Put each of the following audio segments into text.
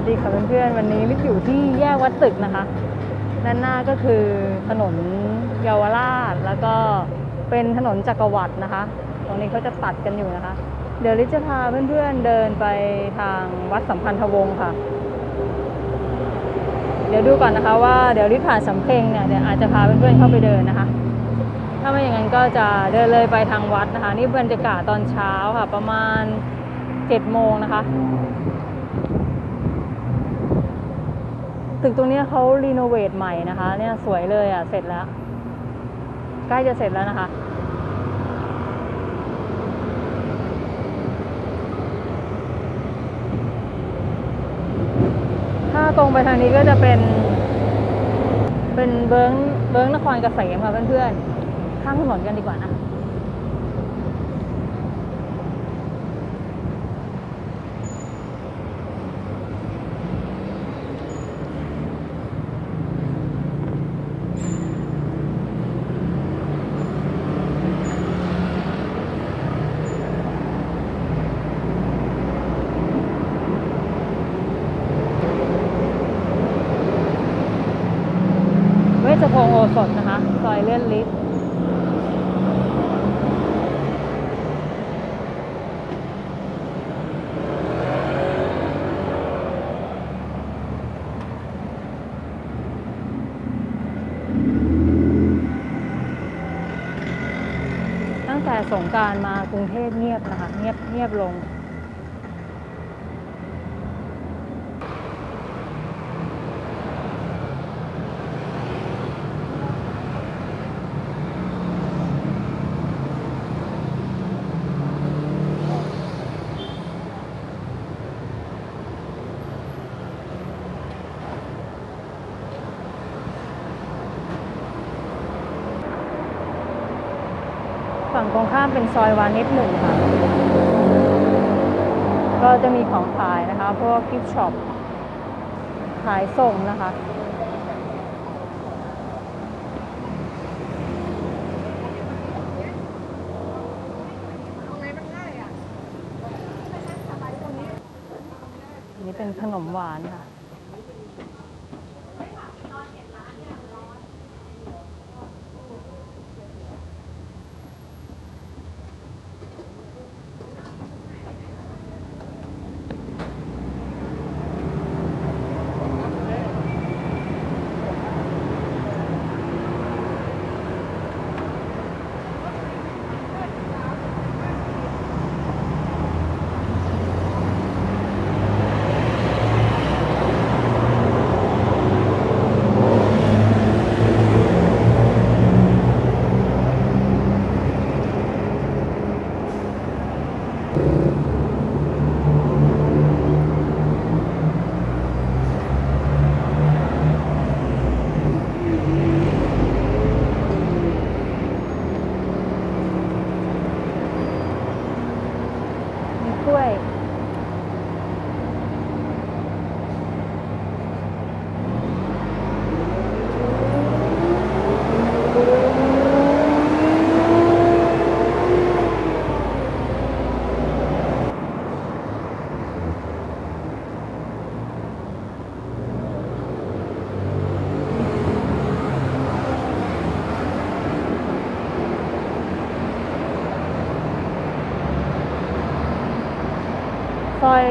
สดีค่ะเพื่อนๆ วันนี้ลิศอยู่ที่แยกวัดตึกนะคะ ด้านหน้าก็คือถนนเยาวราชแล้วก็เป็นถนนจักรวรรดินะคะ ตรงนี้เขาจะตัดกันอยู่นะคะ เดี๋ยวลิจะพาเพื่อนๆเดินไปทางวัดสัมพันธวงศ์ค่ะ เดี๋ยวดูก่อนนะคะว่าเดี๋ยวลิผ่านสำเพ็งเนี่ยเดี๋ยวอาจจะพาเพื่อนๆเข้าไปเดินนะคะ ถ้าไม่อย่างนั้นก็จะเดินเลยไปทางวัดนะคะ นี่บรรยากาศตอนเช้าค่ะ ประมาณ7โมงนะคะ ตึกตรงนี้เขารีโนเวทใหม่นะคะเนี่ยสวยเลยอะเสร็จแล้ว ใกล้จะเสร็จแล้วนะคะ ถ้าตรงไปทางนี้ก็จะเป็น เป็นเบิร์งเบิร์งนครเกษมค่ะเพื่อนๆข้ามถนนกันดีกว่านะ เวชพงศ์โอสถนะคะ ซอยเลื่อนลิฟต์ตั้งแต่ สงการมากรุงเทพเงียบนะคะเงียบเงียบลง ฝั่งตรงข้ามเป็นซอยวานิชหนึ่งค่ะ ก็จะมีของขายนะคะ พวกกิฟช็อปขายส่งนะคะอันนี้เป็นขนมหวานค่ะ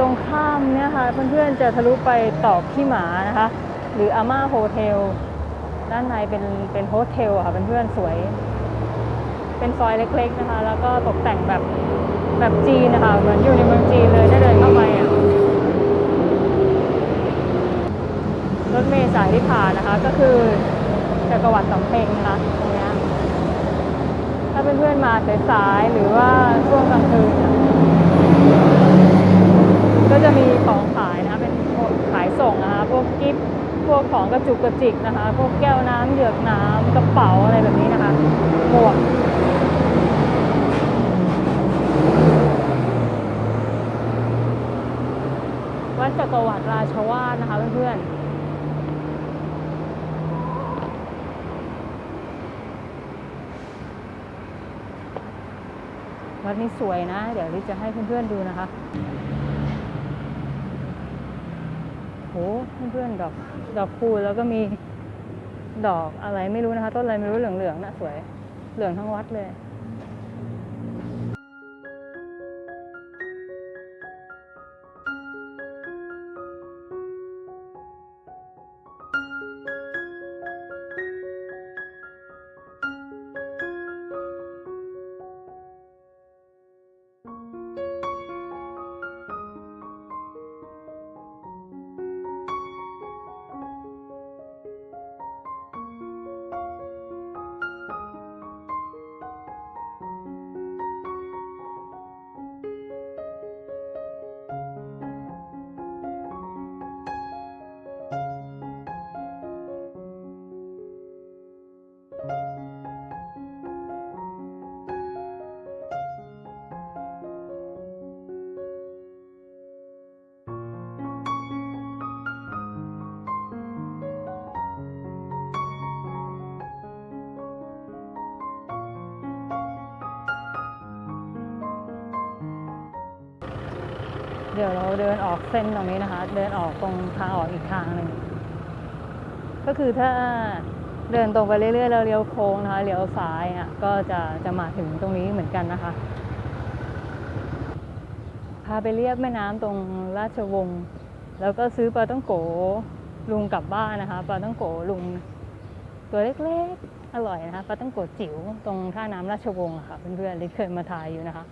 ตรงข้ามเนี่ยค่ะเพื่อนๆจะทะลุไปตอกขี้หมานะคะ หรืออาม่าโฮเทลด้านในเป็นเป็นโฮเทลค่ะเพื่อนๆสวย เป็นซอยเล็กๆนะคะ แล้วก็ตกแต่งแบบแบบจีนนะคะเหมือนอยู่ในเมืองจีนเลยได้เดินเข้าไปอะรถเมล์สายที่ผ่านนะคะ ก็คือจักรวรรดิสำเพ็งนะคะตรงเนี้ยถ้าเพื่อนๆมาสายๆหรือว่าช่วงกลางคืนอะ ก็จะมีของขายนะคะเป็นขายส่งนะคะพวกกิฟพวกของกระจุกกระจิกนะคะ พวกแก้วน้ำเหยือกน้ำกระเป๋าอะไรแบบนี้นะคะ หมวกวัดจักรวรรดิราชวาสนะคะเพื่อนๆวัดนี้สวยนะ เดี๋ยวลิจะให้เพื่อนๆดูนะคะ โหเพื่อนๆดอกดอกคูแล้วก็มีดอกอะไรไม่รู้นะคะ ต้นอะไรไม่รู้เหลืองๆน่ะสวยเหลืองทั้งวัดเลย ดี๋ยวเราเดินออกเส้นตรงนี้นะคะ เดินออกตรงทางออกอีกทางหนึ่งก็คือถ้าเดินตรงไปเรื่อยๆแล้วเลี้ยวโค้งนะคะเลี้ยวซ้ายอะก็จะจะมาถึงตรงนี้เหมือนกันนะคะ พาไปเรียบแม่น้ำตรงราชวงศ์แล้วก็ซื้อปลาต้องโกลุงกลับบ้านนะคะปลาต้องโกลุง ตัวเล็กๆ อร่อยนะคะปลาต้องโกจิ๋วตรงท่าน้ำราชวงศ์ะค่ะเพื่อนๆลิเคยมาทายอยู่นะคะ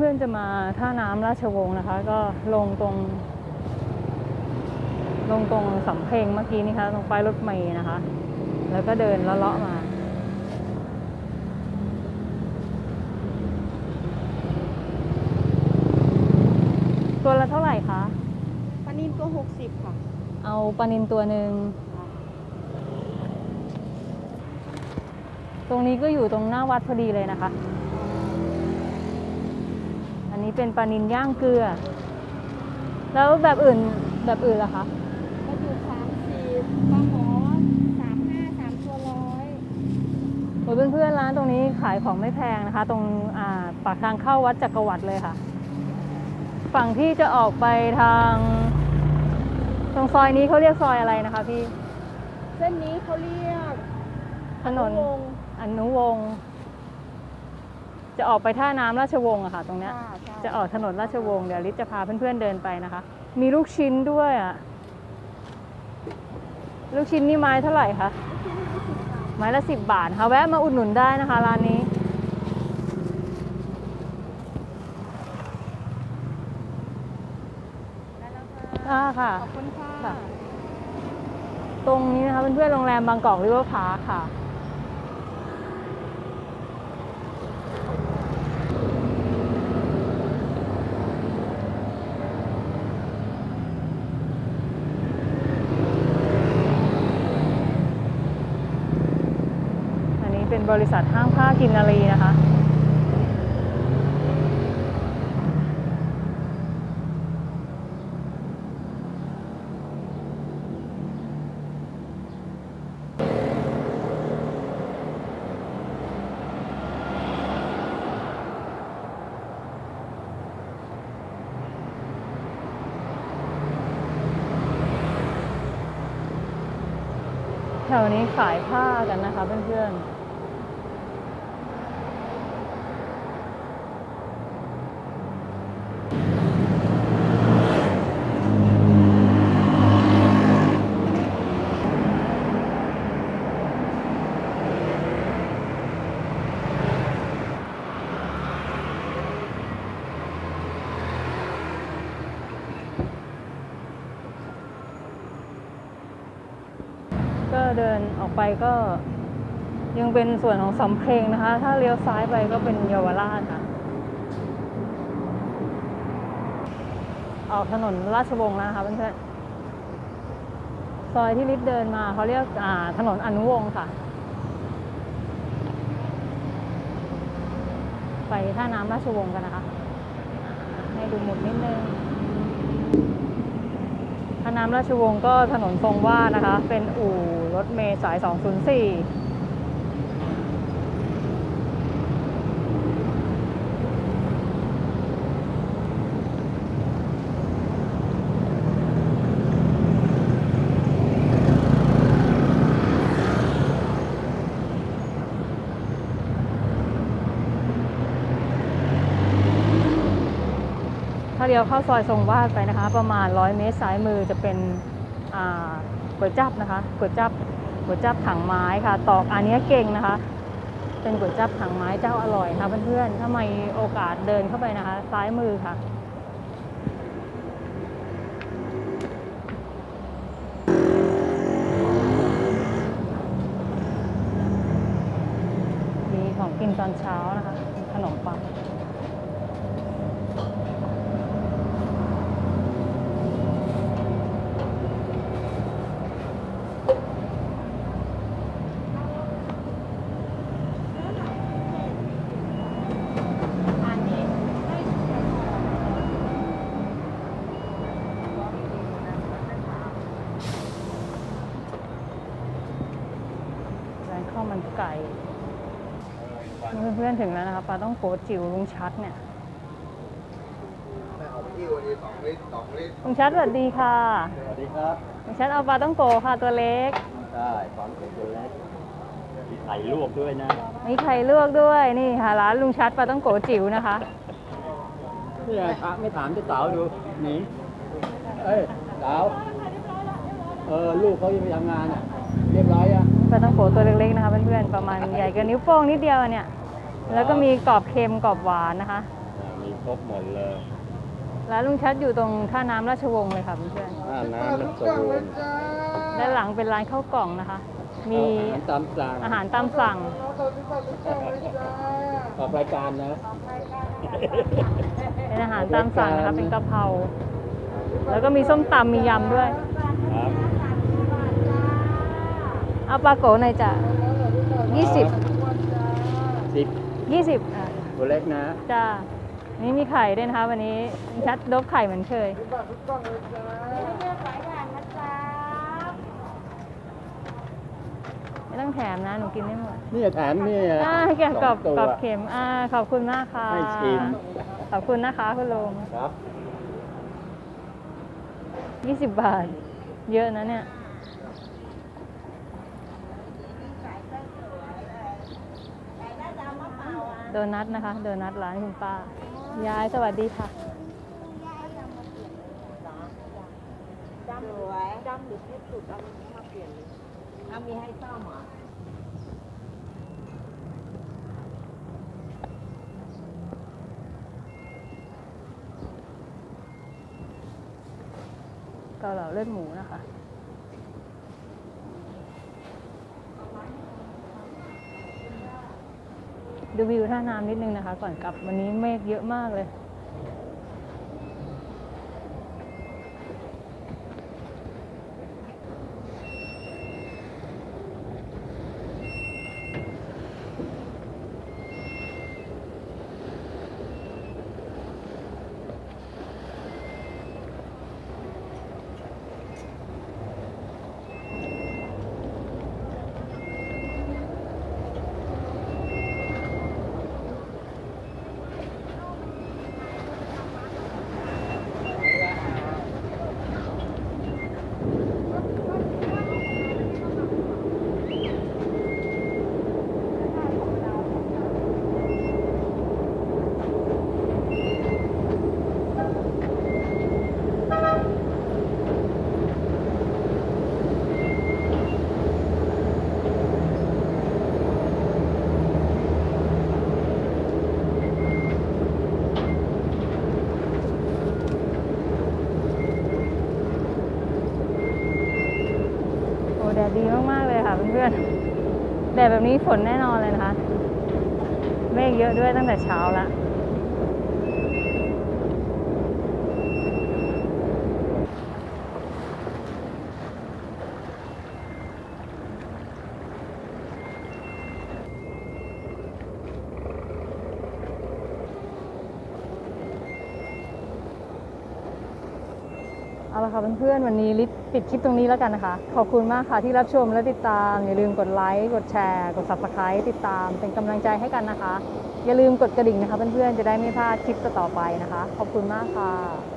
พื่อนๆจะมาท่าน้ำราชวงศ์นะคะ ก็ลงตรง ลงตรงสำเพ็งเมื่อกี้นี่คะตรงป้ายรถเมย์นะคะ แล้วก็เดินเลาะๆมาตัวละเท่าไหร่คะปลานินตัวหกสิบค่ะ เอาปลานินตัวหนึ่ง ตรงนี้ก็อยู่ตรงหน้าวัดพอดีเลยนะคะอันนี้ เป็นปลานินย่างเกลือ แล้วแบบอื่นแบบอื่นล่ะคะก็อยู่สามสิบปลาหมอสามห้าสามตัวร้อยโอ้ยเพื่อนๆร้านตรงนี้ขายของไม่แพงนะคะ ตรงอ่าปากทางเข้าวัดจักรวรรดิเลยค่ะ ฝั่งที่จะออกไปทาง ตรงซอยนี้เขาเรียกซอยอะไรนะคะพี่ เส้นนี้เขาเรียกถนนวงศ์อนุวงศ์ จะออกไปท่าน้ำราชวงศ์อะค่ะ ตรงเนี้ยค่ะใช่จะออกถนนราชวงศ์เดี๋ยวลิศจะพาเพื่อนๆเดินไปนะคะ มีลูกชิ้นด้วยอะลูกชิ้นนี่ไม้เท่าไหร่คะไม้ละสิบบาทค่ะแวะมาอุดหนุนได้นะคะร้านนี้แล้วเราอ่าค่ะ ขอบคุณค่ะค่ะ ตรงนี้นะคะเพื่อนๆโรงแรมบางกอกริเวอร์พาร์คค่ะ อันนี้เป็นบ ริษัทห้างผ้ากินนารีนะคะ แถวนี้ขายผ้ากันนะคะเพื่อนๆ ก็ เดินออกไปก็ยังเป็นส่วนของสำเพ็งนะคะ ถ้าเลี้ยวซ้ายไปก็เป็นเยาวราชค่ะ ออกถนนราชวงศ์แล้วนะคะเพื่อนๆ ซอยที่ลิฟต์เดินมาเขาเรียกอ่าถนนอนุวงศ์ค่ะ ไปท่าน้ำราชวงศ์กันนะคะ ให้ดูหมุดนิดนึง ท่าน้ำราชวงศ์ก็ถนนทรงวาดนะคะ เป็นอู่รถเมย์สาย 204 ลี้ยวเข้าซอยทรงวาดไปนะคะ ประมาณ 100 เมตรซ้ายมือจะเป็นก๋วยจับนะคะก๋วยจับก๋วยจับถังไม้ค่ะ ตอกอันนี้เก่งนะคะ เป็นก๋วยจับถังไม้เจ้าอร่อยนะคะเพื่อนๆถ้ามีโอกาสเดินเข้าไปนะคะ ซ้ายมือค่ะมีของกินตอนเช้านะคะ ขนมปัง ร้านข้าวมันไก่นี่เพื่อนๆ ถึงแล้วนะคะปลาต้องโกจิ๋วลุงชัดเนี่ยเอาไปที่วันนี้สองลิตรสองลิตรลุงชัดสวัสดีค่ะสวัสดีครับลุงชัดเอาปลาต้องโกค่ะตัวเล็กได้ความเป็นตัวแรกมีไข่ลวกด้วยนะมีไข่ลวกด้วยนี่ค่ะร้านลุงชัดปลาต้องโกจิ๋วนะคะนี่ถามไม่ถามเจ้าสาวดูหนีเอ้ยสาวเออลูกเขายังไปทำงานอะเรียบร้อยอะปลาต้องโกตัวเล็กๆนะคะเพื่อนๆประมาณใหญ่กับนิ้วโป้งนิดเดียวเนี่ย แล้วก็มีกรอบเค็มกรอบหวานนะคะมีครบหมดเลยร้านลุงชัดอยู่ตรงท่าน้ำราชวงศ์เลยค่ะเพื่อนหน้าน้ำมันสมบูรณ์ๆด้านหลังเป็นร้านข้าวกล่องนะคะ มีตามสั่งอาหารตามสั่ง ออกรายการนะเป็นอาหารตามสั่งนะคะ เป็นกะเพรา แล้วก็มีส้มตำมียำด้วย ครับเอาปลาโกหน่อยจ้ะยี่สิบ สิบยี่สิบอะตัวเล็กนะ จ้านี่มีไข่ด้วยนะคะวันนี้ชัดดบไข่เหมือนเคยไม่ต้องแถมนะ หนูกินได้หมดนี่แถมนี่อ่าแกะกรอบสงตัวกรอบเค็มอ่าขอบคุณมากค่ะ ให้ชิมขอบคุณนะคะคุณลุงครับยี่สิบบาท เยอะนะเนี่ย ดนัทนะคะ โดนัทร้านคุณป้า ยายสวัสดีค่ะ ดำสวยดำหรือที่สุดเอามาเปลี่ยนเอามีให้ซ่อมเหรอาเหลาเลือดหมูนะคะ ดูวิวท่าน้ำนิดนึงนะคะ ก่อนกลับวันนี้เมฆเยอะมากเลย ดีมาก ๆ เลยค่ะเพื่อนๆแดดแบบนี้ฝนแน่นอนเลยนะคะ เมฆเยอะด้วยตั้งแต่เช้าละ เอาละค่ะเพื่อนๆวันนี้ลิศปิดคลิปตรงนี้แล้วกันนะคะ ขอบคุณมากค่ะที่รับชมและติดตาม อย่าลืมกดไลค์กดแชร์ กด subscribe ติดตามเป็นกำลังใจให้กันนะคะ อย่าลืมกดกระดิ่งนะคะเพื่อนๆจะได้ไม่พลาดคลิปต่อๆไปนะคะ ขอบคุณมากค่ะ